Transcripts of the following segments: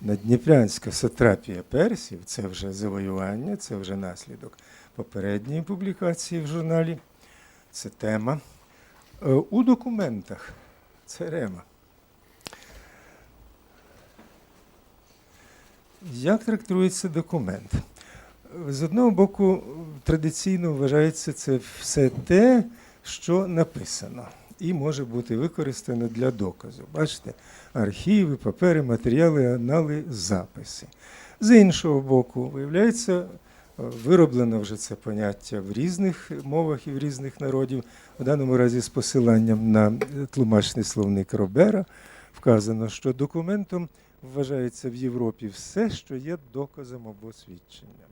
Надніпрянська сатрапія персів це вже завоювання, це вже наслідок попередньої публікації в журналі. Це тема. Е, У документах це рема. Як трактується документ? З одного боку, традиційно вважається це все те, що написано, і може бути використано для доказу. Бачите, архіви, папери, матеріали, анали, записи. З іншого боку, виявляється, е, вироблено вже це поняття в різних мовах і в різних народів. У даному разі з посиланням на тлумачний словник Робера вказано, що документом вважається в Європі все, що є доказом або свідченням.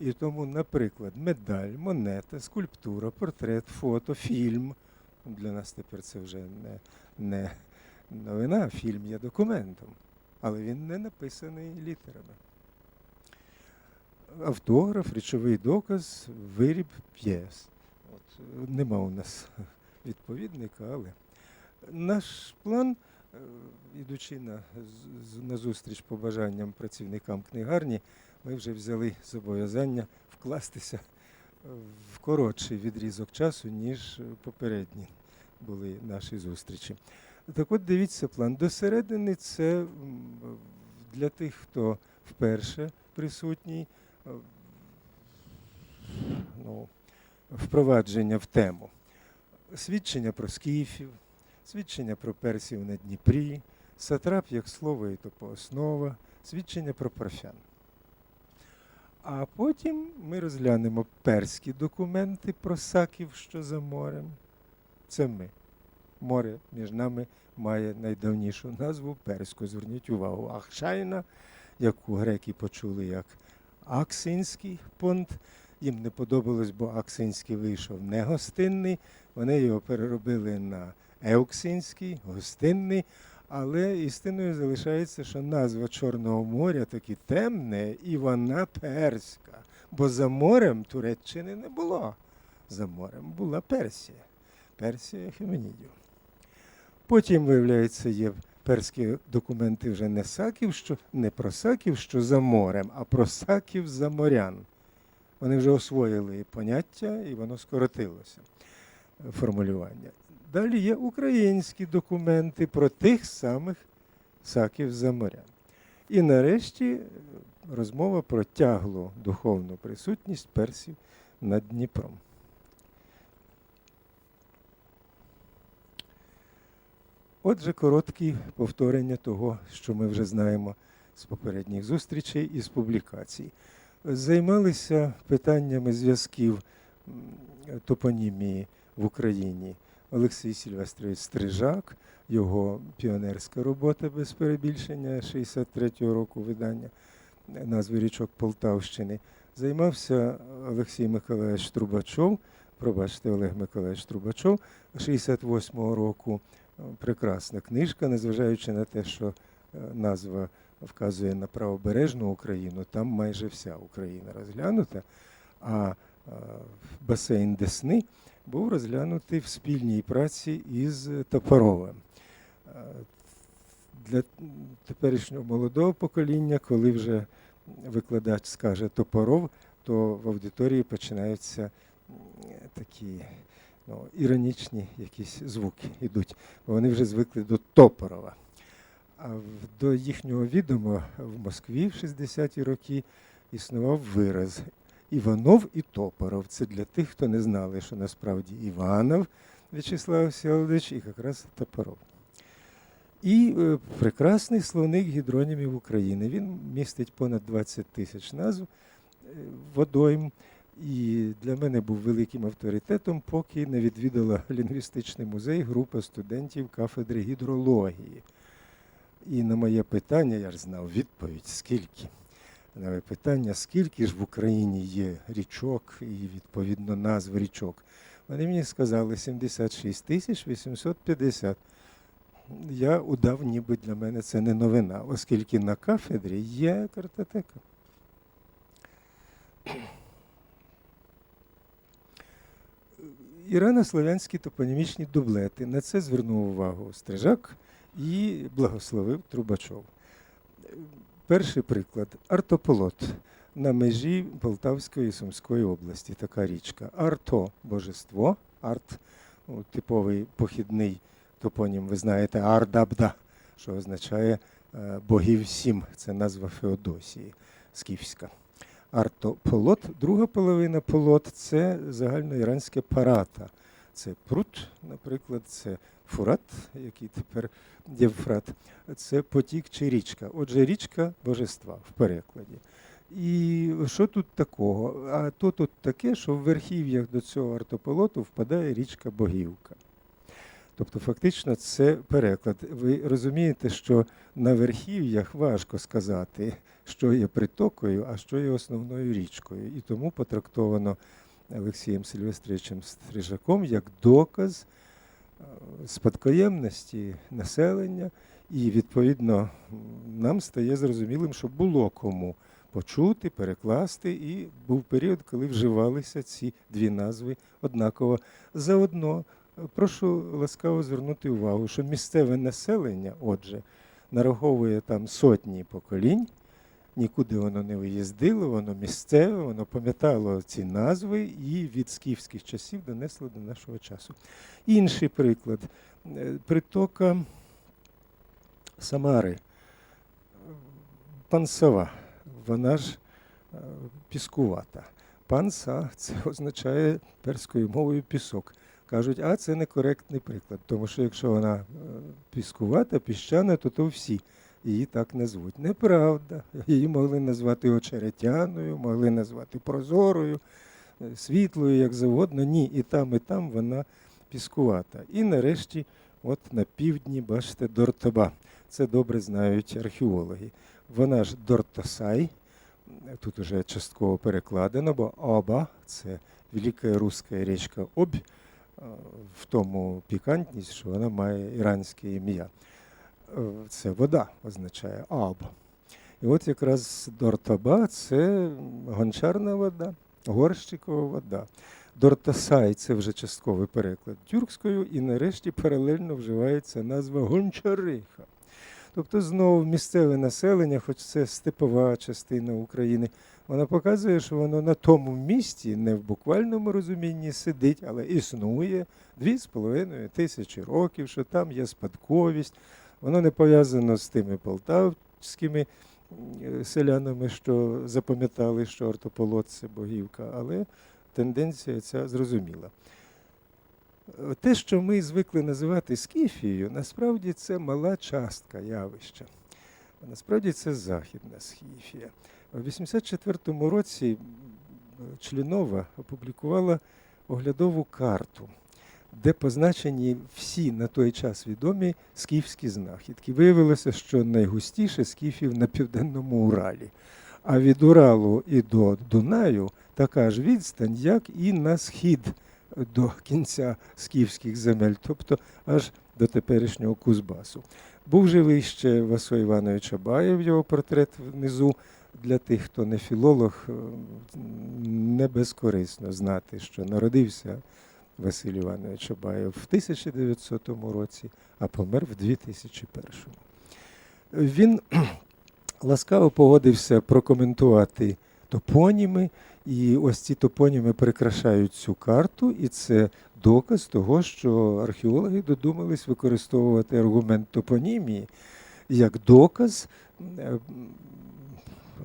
І тому, наприклад, медаль, монета, скульптура, портрет, фото, фільм. Для нас тепер це вже не, не новина, фільм є документом, але він не написаний літерами. Автограф, речовий доказ, виріб п'єс. От, нема у нас відповідника, але наш план, е, ідучи на, на зустріч побажанням працівникам книгарні, ми вже взяли зобов'язання вкластися в коротший відрізок часу, ніж попередні були наші зустрічі. Так от дивіться план. До середини це для тих, хто вперше присутній, е, ну, впровадження в тему. Свідчення про скіфів, свідчення про персів на Дніпрі, сатрап як слово і топооснова, свідчення про парфян. А потім ми розглянемо перські документи про саків, що за морем. Це ми. Море між нами має найдавнішу назву перську. Зверніть увагу, Ахшайна, яку греки почули як Аксинський понт. Їм не подобалось, бо Аксинський вийшов не гостинний. Вони його переробили на Еуксинський, гостинний. Але істиною залишається, що назва Чорного моря таки темне, і вона перська. Бо за морем Туреччини не було. За морем була Персія. Персія Хеменідів. Потім, виявляється, є перські документи вже не саків, що не про саків, що за морем, а про саків за морян. Вони вже освоїли поняття, і воно скоротилося формулювання. Далі є українські документи про тих самих саків за морян. І нарешті е, розмова про тяглу духовну присутність персів над Дніпром. Отже, короткі повторення того, що ми вже знаємо з попередніх зустрічей і з публікацій. Займалися питаннями зв'язків топонімії в Україні Олексій Сільвестрович Стрижак, його піонерська робота без перебільшення 63-го року видання назви річок Полтавщини. Займався Олексій Миколаївич Трубачов, пробачте, Олег Миколаївич Трубачов 68-го року. Прекрасна книжка, незважаючи на те, що е, назва вказує на правобережну Україну, там майже вся Україна розглянута, а е, басейн Десни був розглянутий в спільній праці із Топоровим. Е, Для теперішнього молодого покоління, коли вже викладач скаже Топоров, то в аудиторії починаються такі ну, іронічні якісь звуки йдуть. Бо вони вже звикли до Топорова. А до їхнього відома в Москві в 60-ті роки існував вираз Іванов і Топоров. Це для тих, хто не знали, що насправді Іванов В'ячеслав Всеволодович і якраз Топоров. І е, прекрасний словник гідронімів України. Він містить понад 20 тисяч назв е, водойм. І для мене був великим авторитетом, поки не відвідала лінгвістичний музей група студентів кафедри гідрології. І на моє питання, я ж знав відповідь, скільки. Питання, скільки ж в Україні є річок і відповідно назв річок. Вони мені сказали 76 тисяч 850. Я удав, ніби для мене це не новина, оскільки на кафедрі є картотека. Ірано-слов'янські топонімічні дублети. На це звернув увагу Стрижак і благословив Трубачов. Перший приклад артополот на межі Полтавської і Сумської області. Така річка. Арто божество, арт, ну, типовий похідний топонім, ви знаєте, Ардабда, що означає е, богів сім. Це назва Феодосії скіфська. Артополот, друга половина полот це загальноіранське парата. Це прут, наприклад, це фурат, який тепер Євфрат, це потік чи річка. Отже, річка божества в перекладі. І що тут такого? А то тут таке, що в верхів'ях до цього артополоту впадає річка Богівка. Тобто, фактично, це переклад. Ви розумієте, що на верхів'ях важко сказати, що є притокою, а що є основною річкою. І тому потрактовано Олексієм Сильвестричем Стрижаком як доказ е, спадкоємності населення, і відповідно нам стає зрозумілим, що було кому почути, перекласти, і був період, коли вживалися ці дві назви однаково. Заодно е, прошу ласкаво звернути увагу, що місцеве населення, отже, нараховує там сотні поколінь. Нікуди воно не виїздило, воно місцеве, воно пам'ятало ці назви і від скіфських часів донесло до нашого часу. Інший приклад. Е, Притока Самари. Пансова. Вона ж е, піскувата. Панса це означає перською мовою пісок. Кажуть, а це некоректний приклад, тому що якщо вона е, піскувата, піщана, то то всі її так назвуть. Неправда. Її могли назвати очеретяною, могли назвати прозорою, е, світлою, як завгодно. Ні, і там, і там вона піскувата. І нарешті, от на півдні, бачите, Дортоба. Це добре знають археологи. Вона ж Дортосай, тут уже частково перекладено, бо Оба це велика руська річка Обь, в тому пікантність, що вона має іранське ім'я. Це вода означає Аб. І от якраз Дортоба це гончарна вода, горщикова вода. Дортосай це вже частковий переклад тюркською, і нарешті паралельно вживається назва гончариха. Тобто знову місцеве населення, хоч це степова частина України, вона показує, що воно на тому місці, не в буквальному розумінні сидить, але існує дві з половиною тисячі років, що там є спадковість. Воно не пов'язано з тими полтавськими е, селянами, що запам'ятали, що ортополот це богівка, але тенденція ця зрозуміла. Е, Те, що ми звикли називати Скіфією, насправді це мала частка явища. Насправді це Західна Скіфія. У 84-му році м, Членова опублікувала оглядову карту, де позначені всі на той час відомі скіфські знахідки. Виявилося, що найгустіше скіфів на південному Уралі. А від Уралу і до Дунаю така ж відстань, як і на схід до кінця скіфських земель, тобто аж до теперішнього Кузбасу. Був живий ще Василь Іванович Абаєв, його портрет внизу. Для тих, хто не філолог, не безкорисно знати, що народився Василь Іванович Абаєв в 1900 році, а помер в 2001. Він ласкаво погодився прокоментувати топоніми, і ось ці топоніми прикрашають цю карту, і це доказ того, що археологи додумались використовувати аргумент топонімії як доказ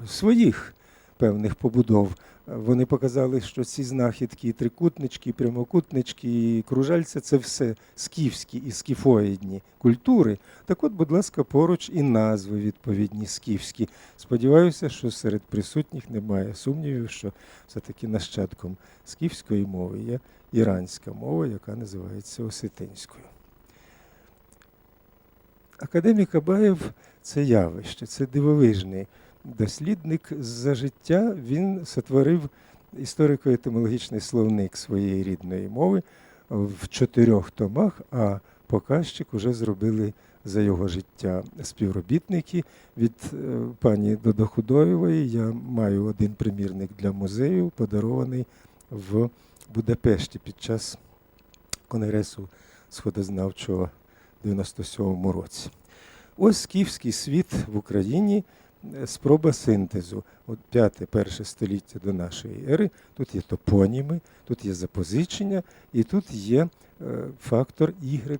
своїх певних побудов. Вони показали, що ці знахідки, і трикутнички, і прямокутнички, і кружальця це все скіфські і скіфоїдні культури. Так от, будь ласка, поруч і назви відповідні скіфські. Сподіваюся, що серед присутніх немає сумнівів, що все-таки нащадком скіфської мови є іранська мова, яка називається осетинською. Академік Абаєв це явище, це дивовижний дослідник за життя. Він сотворив історико-етимологічний словник своєї рідної мови в чотирьох томах, а показчик уже зробили за його життя співробітники. Від е, пані Додохудоєвої я маю один примірник для музею, подарований в Будапешті під час конгресу сходознавчого в 97-му році. Ось скіфський світ в Україні, спроба синтезу. От п'яте, перше століття до нашої ери. Тут є топоніми, тут є запозичення, і тут є е, фактор Y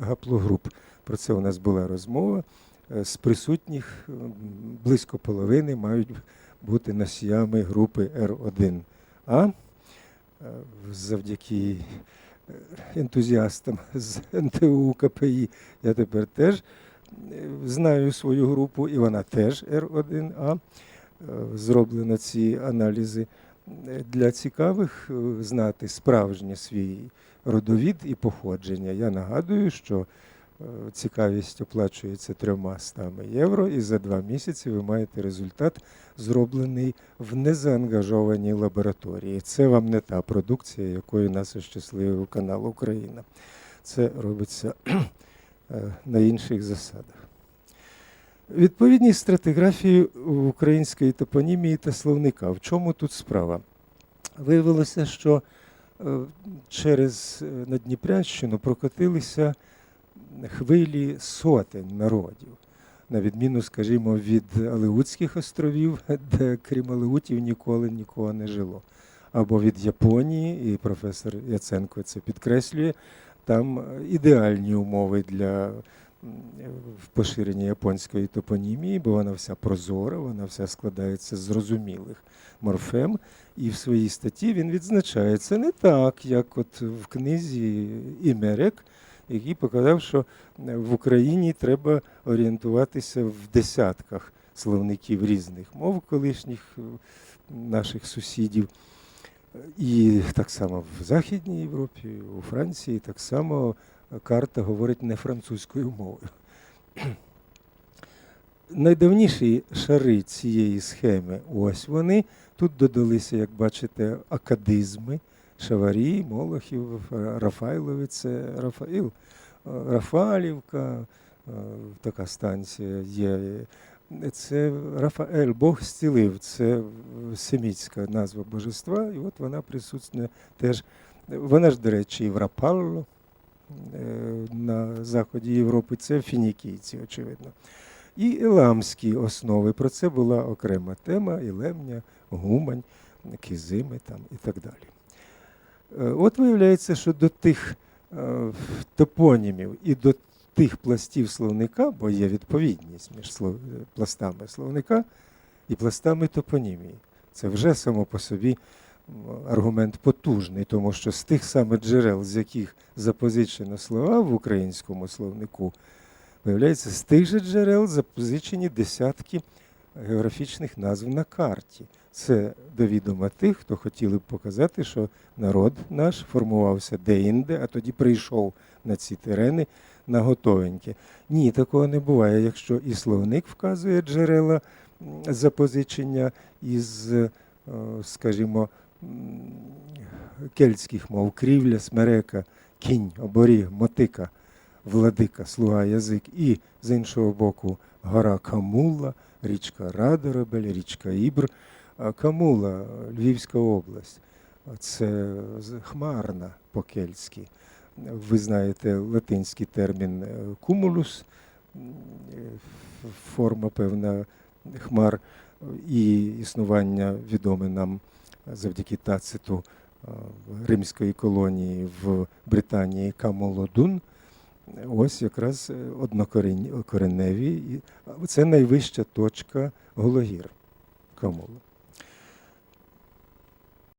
гаплогруп. Про це у нас була розмова. Е, З присутніх близько половини мають бути носіями групи R1А. Е, Завдяки е, ентузіастам з НТУ КПІ я тепер теж е, знаю свою групу, і вона теж R1А. Е, Зроблено ці аналізи Е, для цікавих е, знати справжній свій родовід і походження. Я нагадую, що цікавість оплачується трьома стами євро, і за два місяці ви маєте результат, зроблений в незаангажованій лабораторії. Це вам не та продукція, якою нас ощасливив канал Україна. Це робиться на інших засадах. Відповідність стратиграфії української топонімії та словника. В чому тут справа? Виявилося, що е, через е, Надніпрянщину прокотилися хвилі сотень народів, на відміну, скажімо, від Алеутських островів, де крім Алеутів ніколи нікого не жило. Або від Японії, і професор Яценко це підкреслює, там е, ідеальні умови для поширення японської топонімії, бо вона вся прозора, вона вся складається з зрозумілих морфем. І в своїй статті він відзначає це не так, як от в книзі Імерек, який показав, що е, в Україні треба орієнтуватися в десятках словників різних мов колишніх е, наших сусідів. І так само в Західній Європі, у Франції, так само карта говорить не французькою мовою. Найдавніші шари цієї схеми, ось вони. Тут додалися, як бачите, акадизми, Шаварі, Молохів, Рафайлові, це Рафаїл, Рафалівка, е, така станція є. Це Рафаель, Бог зцілив, це семітська назва божества, і от вона присутня теж. Вона ж, до речі, і е, на заході Європи, це фінікійці, очевидно. І еламські основи. Про це була окрема тема, Ілемня, Гумань, Кізими там, і так далі. Е, От виявляється, що до тих е, топонімів і до тих пластів словника, бо є відповідність між слов- пластами словника і пластами топонімії. Це вже само по собі аргумент потужний, тому що з тих самих джерел, з яких запозичено слова в українському словнику, виявляється, з тих же джерел запозичені десятки географічних назв на карті. Це до відома тих, хто хотіли б показати, що народ наш формувався де-інде, а тоді прийшов на ці терени на готовеньке. Ні, такого не буває. Якщо і словник вказує джерела запозичення із, е, скажімо, кельтських мов, крівля, смерека, кінь, оборіг, мотика, владика, слуга, язик, і з іншого боку гора Камула, річка Радоробель, річка Ібр. Камула, Львівська область, це хмарна по-кельтськи. Ви знаєте латинський термін е, кумулус, е, форма певна хмар, і існування відоме нам завдяки тациту е, римської колонії в Британії Камолодун. Ось якраз однокореневі. Це найвища точка Гологір. Камола.